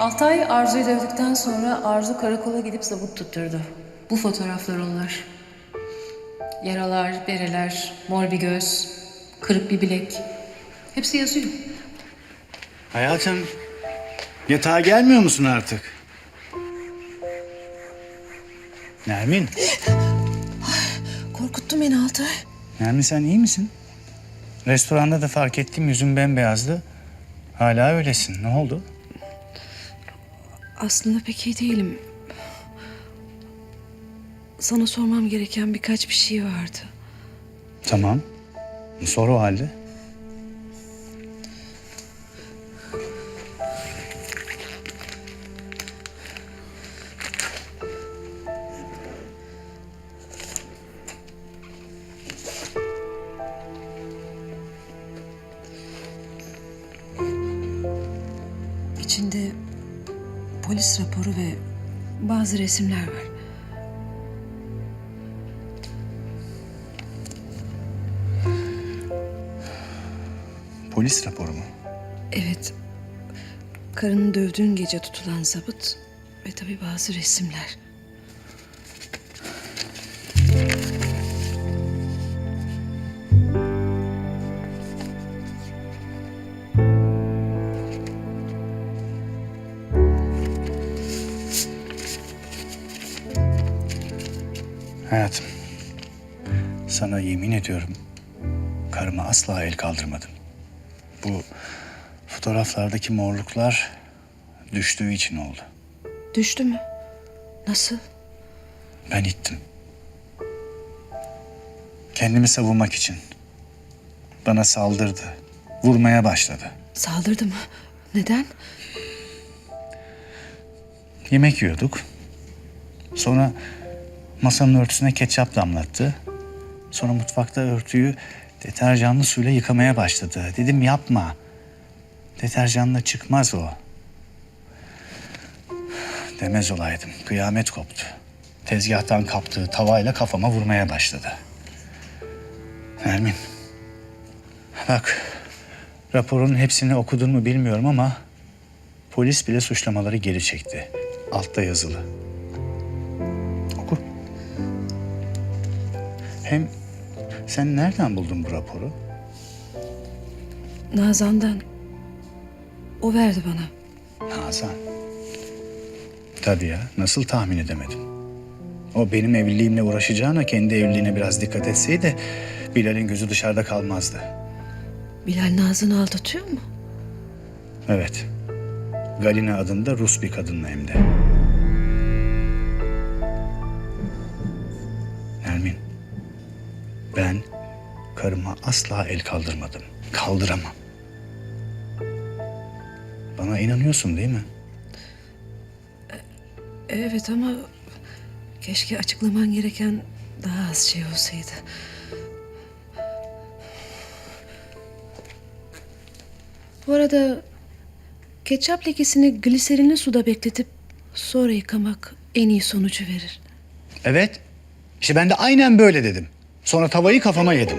Altay Arzu'yu dövdükten sonra Arzu karakola gidip zabut tutturdu. Bu fotoğraflar onlar. Yaralar, bereler, mor bir göz, kırık bir bilek. Hepsi yazıyor. Hayatım, yatağa gelmiyor musun artık? Nermin, Korkuttun beni Altay. Nermin sen iyi misin? Restoranda da fark ettim yüzün bembeyazdı. Hala öylesin. Ne oldu? Aslında pek iyi değilim. Sana sormam gereken birkaç bir şey vardı. Tamam. Sor o halde. Polis raporu ve bazı resimler var. Polis raporu mu? Evet. Karını dövdüğün gece tutulan zabıt ve tabii bazı resimler. Hayatım, sana yemin ediyorum karıma asla el kaldırmadım. Bu fotoğraflardaki morluklar düştüğü için oldu. Düştü mü? Nasıl? Ben ittim. Kendimi savunmak için. Bana saldırdı. Vurmaya başladı. Saldırdı mı? Neden? Yemek yiyorduk. Sonra masanın örtüsüne ketçap damlattı. Sonra mutfakta örtüyü deterjanlı suyla yıkamaya başladı. Dedim yapma. Deterjanla çıkmaz o. Demez olaydım. Kıyamet koptu. Tezgahtan kaptığı tavayla kafama vurmaya başladı. Nermin. Bak. Raporun hepsini okudun mu bilmiyorum ama polis bile suçlamaları geri çekti. Altta yazılı. Hem sen nereden buldun bu raporu? Nazan'dan. O verdi bana. Nazan. Tabii ya, nasıl tahmin edemedim. O benim evliliğimle uğraşacağına kendi evliliğine biraz dikkat etseydi Bilal'in gözü dışarıda kalmazdı. Bilal Nazan'ı aldatıyor mu? Evet. Galina adında Rus bir kadınla hem de. Ben karıma asla el kaldırmadım. Kaldıramam. Bana inanıyorsun değil mi? Evet ama keşke açıklaman gereken daha az şey olsaydı. Bu arada ketçap lekesini gliserinli suda bekletip sonra yıkamak en iyi sonucu verir. Evet. İşte ben de aynen böyle dedim. Sonra tavayı kafama yedim.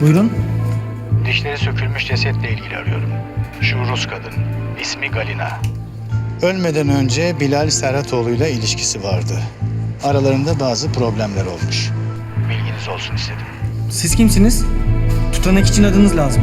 Buyurun. Dişleri sökülmüş cesetle ilgili arıyorum. Şu Rus kadın. İsmi Galina. Ölmeden önce Bilal Serhatoğlu'yla ilişkisi vardı. Aralarında bazı problemler olmuş. Bilginiz olsun istedim. Siz kimsiniz? Tutanak için adınız lazım.